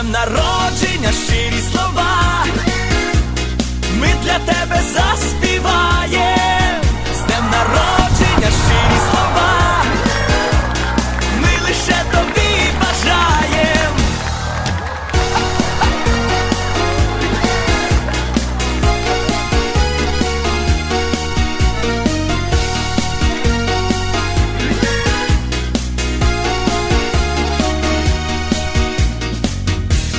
днем народження щирі слова,